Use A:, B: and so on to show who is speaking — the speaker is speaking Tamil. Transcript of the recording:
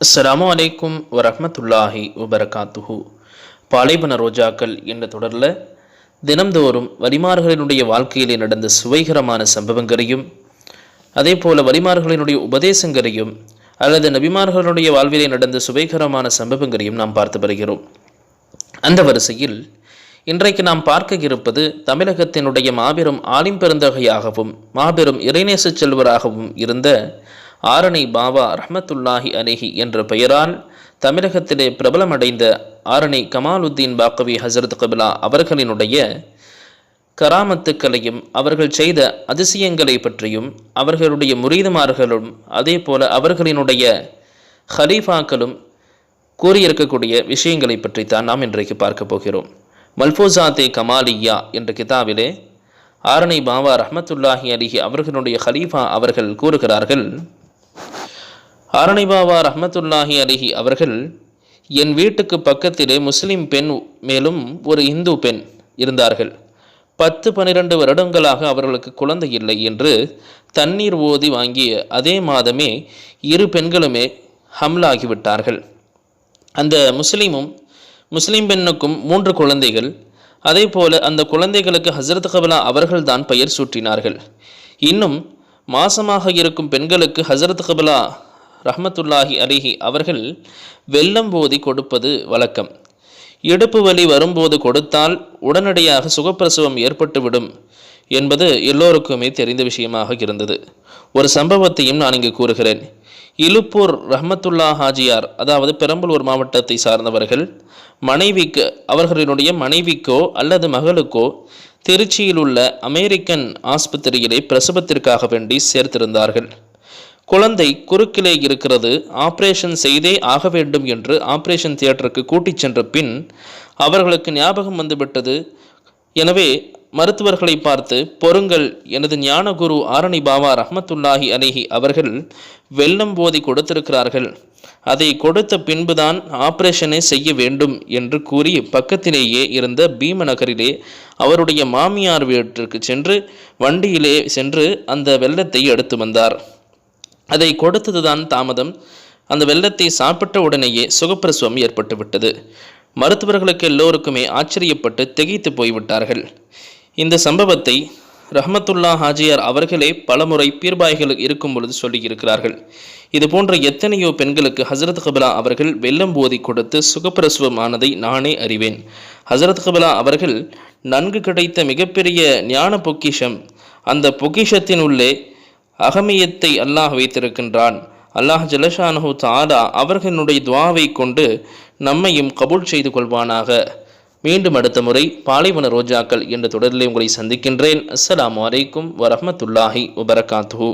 A: அஸ்லாம் வலைக்கும் வரமத்துல்லாஹி வபரகாத்துஹு பாலைவன ரோஜாக்கள் என்ற தொடரில் தினம்தோறும் வரிமார்களினுடைய வாழ்க்கையிலே நடந்த சுவைகரமான சம்பவங்களையும் அதே போல வரிமார்களினுடைய உபதேசங்களையும் அல்லது நபிமார்களுடைய வாழ்விலே நடந்த சுவைகரமான சம்பவங்களையும் நாம் பார்த்து வருகிறோம். அந்த வரிசையில் இன்றைக்கு நாம் பார்க்க இருப்பது தமிழகத்தினுடைய மாபெரும் ஆலிம்பெருந்தகையாகவும் மாபெரும் இறைநேச செல்வராகவும் இருந்த ஆரணி பாபா ரஹமத்துல்லாஹி அலிஹி என்ற பெயரால் தமிழகத்திலே பிரபலமடைந்த ஆரணி கமாலுத்தீன் பாக்கவி ஹசரத் கபிலா அவர்களினுடைய கராமத்துக்களையும் அவர்கள் செய்த அதிசயங்களை பற்றியும் அவர்களுடைய முரீதுமார்களும் அதே போல அவர்களினுடைய ஹலீஃபாக்களும் கூறியிருக்கக்கூடிய விஷயங்களை பற்றித்தான் நாம் இன்றைக்கு பார்க்க போகிறோம். மல்போசாத்தே கமாலியா என்ற கிதாபிலே ஆரணி பாபா ரஹமத்துல்லாஹி அலிஹி அவர்களுடைய ஹலீஃபா அவர்கள் கூறுகிறார்கள் ஆரணி பாபா ரஹமத்துல்லாஹி அலிஹி அவர்கள் என் வீட்டுக்கு பக்கத்திலே முஸ்லிம் பெண் மேலும் ஒரு இந்து பெண் இருந்தார்கள். பத்து பனிரெண்டு வருடங்களாக அவர்களுக்கு குழந்தை இல்லை என்று தண்ணீர் ஓதி வாங்கிய அதே மாதமே இரு பெண்களுமே ஹம்லாகிவிட்டார்கள். அந்த முஸ்லீமும் முஸ்லீம் பெண்ணுக்கும் மூன்று குழந்தைகள். அதே போல அந்த குழந்தைகளுக்கு ஹசரத் கபலா அவர்கள்தான் பெயர் சூட்டினார்கள். இன்னும் மாசமாக இருக்கும் பெண்களுக்கு ஹசரத் கபலா ரஹமத்துல்லாஹி அலிஹி அவர்கள் வெள்ளம் போதி கொடுப்பது வழக்கம். இடுப்பு வலி வரும்போது கொடுத்தால் உடனடியாக சுகப்பிரசவம் ஏற்பட்டுவிடும் என்பது எல்லோருக்குமே தெரிந்த விஷயமாக இருந்தது. ஒரு சம்பவத்தையும் நான் இங்கு கூறுகிறேன். இலுப்பூர் ரஹ்மத்துல்லா ஹாஜியார் அதாவது பெரம்பலூர் மாவட்டத்தை சார்ந்தவர்கள் மனைவிக்கு அவர்களினுடைய மனைவிக்கோ அல்லது மகளுக்கோ திருச்சியில் உள்ள அமெரிக்கன் ஆஸ்பத்திரியிலே பிரசவத்திற்காக வேண்டி சேர்த்திருந்தார்கள். குழந்தை குறுக்கிலே இருக்கிறது ஆபரேஷன் செய்தே ஆக வேண்டும் என்று ஆபரேஷன் தியேட்டருக்கு கூட்டிச் சென்ற பின் அவர்களுக்கு ஞாபகம் வந்துவிட்டது. எனவே மருத்துவர்களை பார்த்து பொருங்கள் எனது ஞானகுரு ஆரணி பாபா ரஹமத்துல்லாஹி அலிஹி அவர்கள் வெள்ளம் போதி கொடுத்திருக்கிறார்கள். அதை கொடுத்த பின்புதான் ஆபரேஷனை செய்ய வேண்டும் என்று கூறி பக்கத்திலேயே இருந்த பீமநகரிலே அவருடைய மாமியார் வீட்டிற்கு சென்று வண்டியிலே சென்று அந்த வெள்ளத்தை எடுத்து வந்தார். அதை கொடுத்ததுதான் தாமதம். அந்த வெள்ளத்தை சாப்பிட்ட உடனேயே சுகப்பிரசவம் ஏற்பட்டுவிட்டது. மருத்துவர்களுக்கு எல்லோருக்குமே ஆச்சரியப்பட்டு திகைத்து போய்விட்டார்கள். இந்த சம்பவத்தை ரஹமத்துல்லா ஹாஜியார் அவர்களே பலமுறை பீர்பாய்கள் இருக்கும் பொழுது சொல்லியிருக்கிறார்கள். இது போன்ற எத்தனையோ பெண்களுக்கு ஹசரத் கபிலா அவர்கள் வெள்ளம் போதி கொடுத்து சுகப்பிரசவம் ஆனதை நானே அறிவேன். ஹசரத் கபிலா அவர்கள் நன்கு கிடைத்த மிகப்பெரிய ஞான பொக்கிஷம் அந்த பொக்கிஷத்தின் உள்ளே அகமியத்தை அல்லாஹ் வைத்திருக்கின்றான். அல்லாஹ் ஜலஷானஹு தாலா அவர்களுடைய துவாவை கொண்டு நம்மையும் கபூல் செய்து கொள்வானாக. மீண்டும் அடுத்த முறை பாலைவன ரோஜாக்கள் என்ற தொடரிலே உங்களை சந்திக்கின்றேன். அஸ்ஸலாமு வலைக்கும் வரமத்துல்லாஹி வபரகாத்து